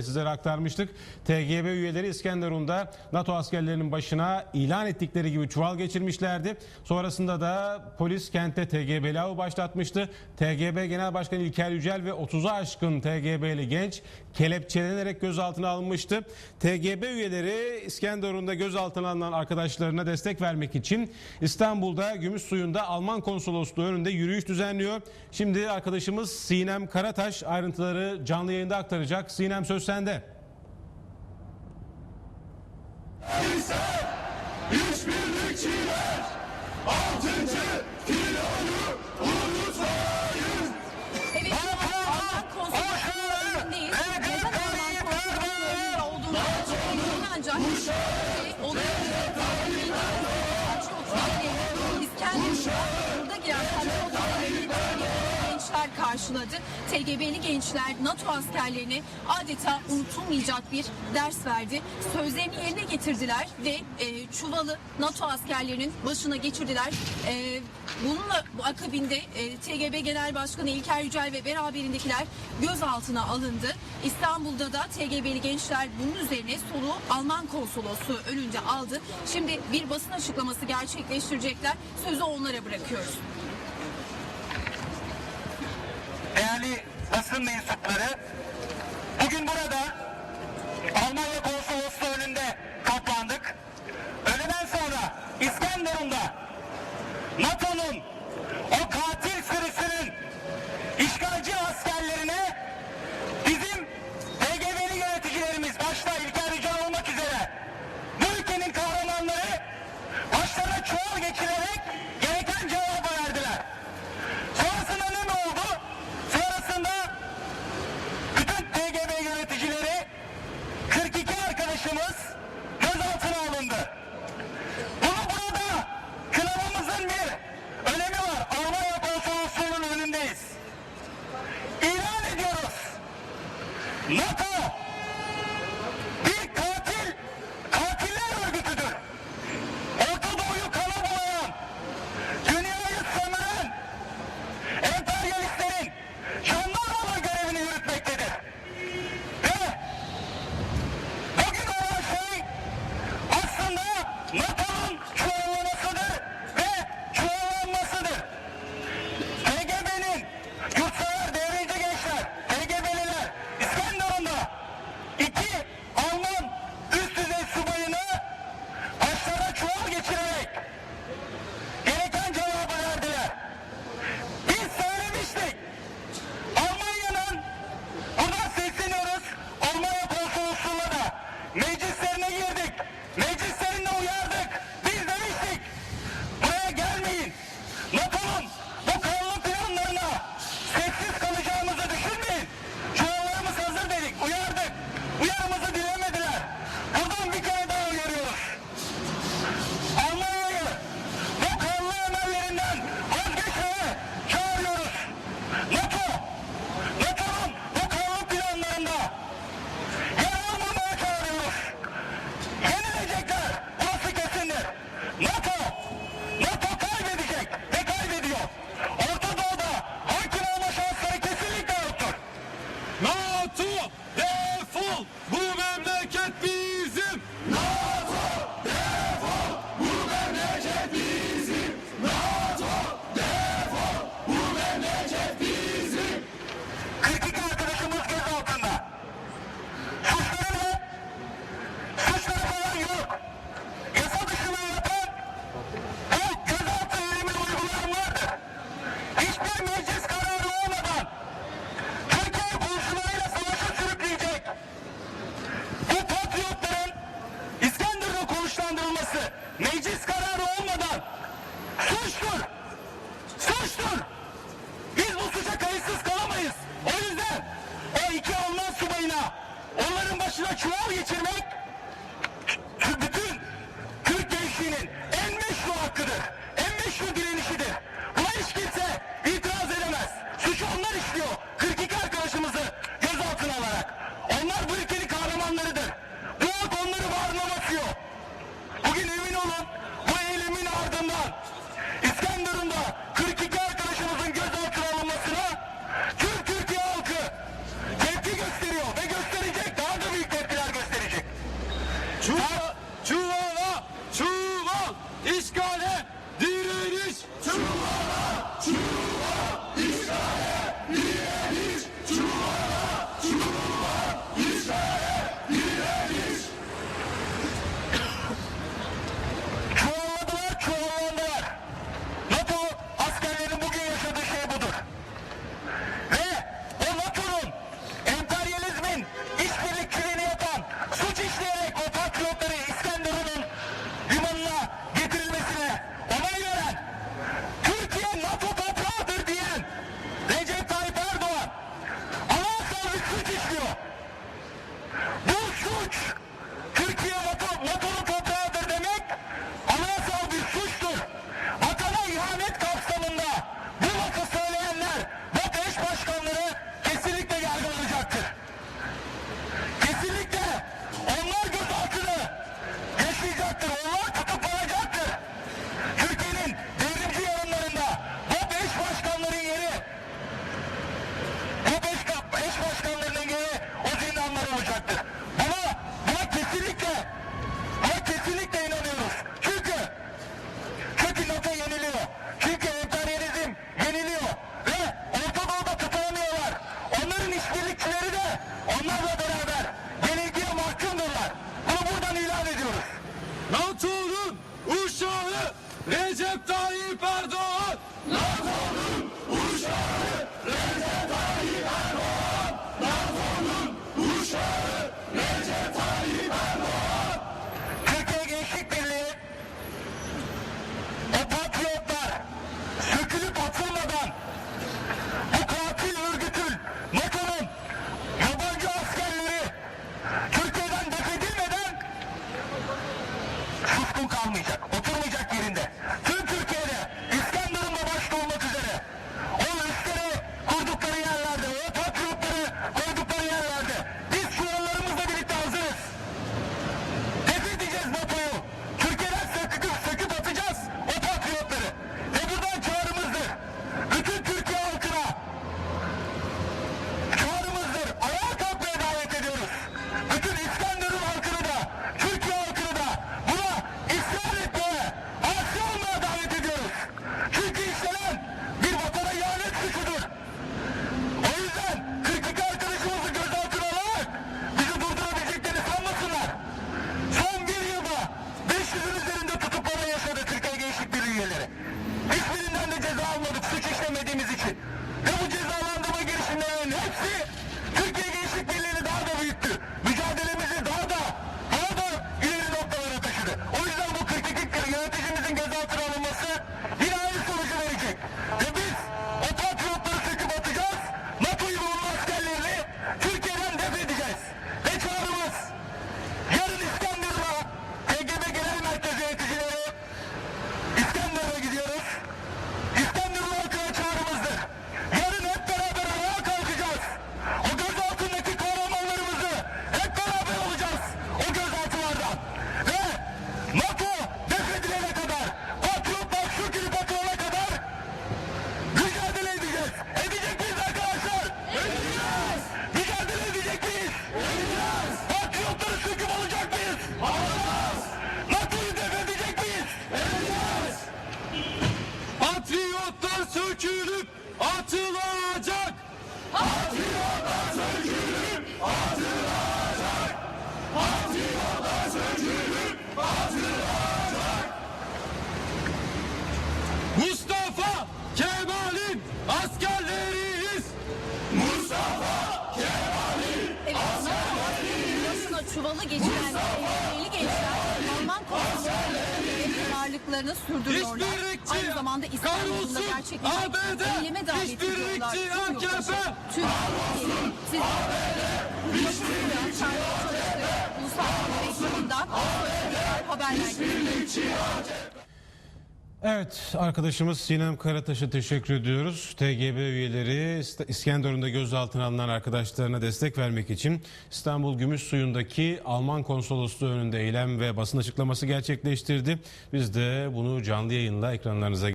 Sizlere aktarmıştık. TGB üyeleri İskenderun'da NATO askerlerinin başına ilan ettikleri gibi çuval geçirmişlerdi. Sonrasında da polis kentte TGB avı başlatmıştı. TGB Genel Başkanı İlker Yücel ve 30'a aşkın TGB'li genç kelepçelenerek gözaltına alınmıştı. TGB üyeleri İskenderun'da gözaltına alınan arkadaşlarına destek vermek için İstanbul'da Gümüşsuyu'nda Alman konsolosluğu önünde yürüyüş düzenliyor. Şimdi arkadaşımız Sinem Karataş ayrıntıları canlı yayında aktaracak. Sinem söz sende. Gençler karşıladı. TGB'li gençler NATO askerlerine adeta unutulmayacak bir ders verdi. Sözlerini yerine getirdiler ve e, çuvalı NATO askerlerinin başına geçirdiler. E, bununla bu akabinde e, TGB Genel Başkanı İlker Yücel ve beraberindekiler gözaltına alındı. İstanbul'da da TGB'li gençler bunun üzerine soluğu Alman konsolosluğu önünde aldı. Şimdi bir basın açıklaması gerçekleştirecekler. Sözü onlara bırakıyoruz. Değerli basın mensupları, bugün burada Almanya konsolosluğu önünde toplandık. Öğleden sonra İskenderun'da NATO'nun o katil sürüsünün işgalci askerlerine bizim TGB'li yöneticilerimiz başta İlker Yücel olmak üzere bu ülkenin kahramanları başlarına çuval geçirerek gereken cevabı verdiler. Sonrasında ne oldu? Sonrasında bütün TGB yöneticileri 42 arkadaşımız gözaltına alındı. Bunu burada kınamamızın bir önemi var. Almanya konsolosluğunun önündeyiz. İlan ediyoruz. NATO meclis kararı olmadan suçtur. Suçtur. Biz bu suça kayıtsız kalamayız. O yüzden o iki Alman subayına onların başına çuval geçirmek NATO'nun uşağı Recep Tayyip Erdoğan. NATO'nun kuralı geçiren, eğitimli gençler Alman konsolosluğundaki varlıklarını sürdürüyorlar. Aynı zamanda İstanbul'da gerçekleşen eyleme davet ediyorlar. Tüm yurttaşı, tüm ülkeyi, siz ulaşımı ve ulusal haber ekranında haberler geliyor. Evet arkadaşımız Sinem Karataş'a teşekkür ediyoruz. TGB üyeleri İskenderun'da gözaltına alınan arkadaşlarına destek vermek için İstanbul Gümüş Suyu'ndaki Alman konsolosluğu önünde eylem ve basın açıklaması gerçekleştirdi. Biz de bunu canlı yayınla ekranlarınıza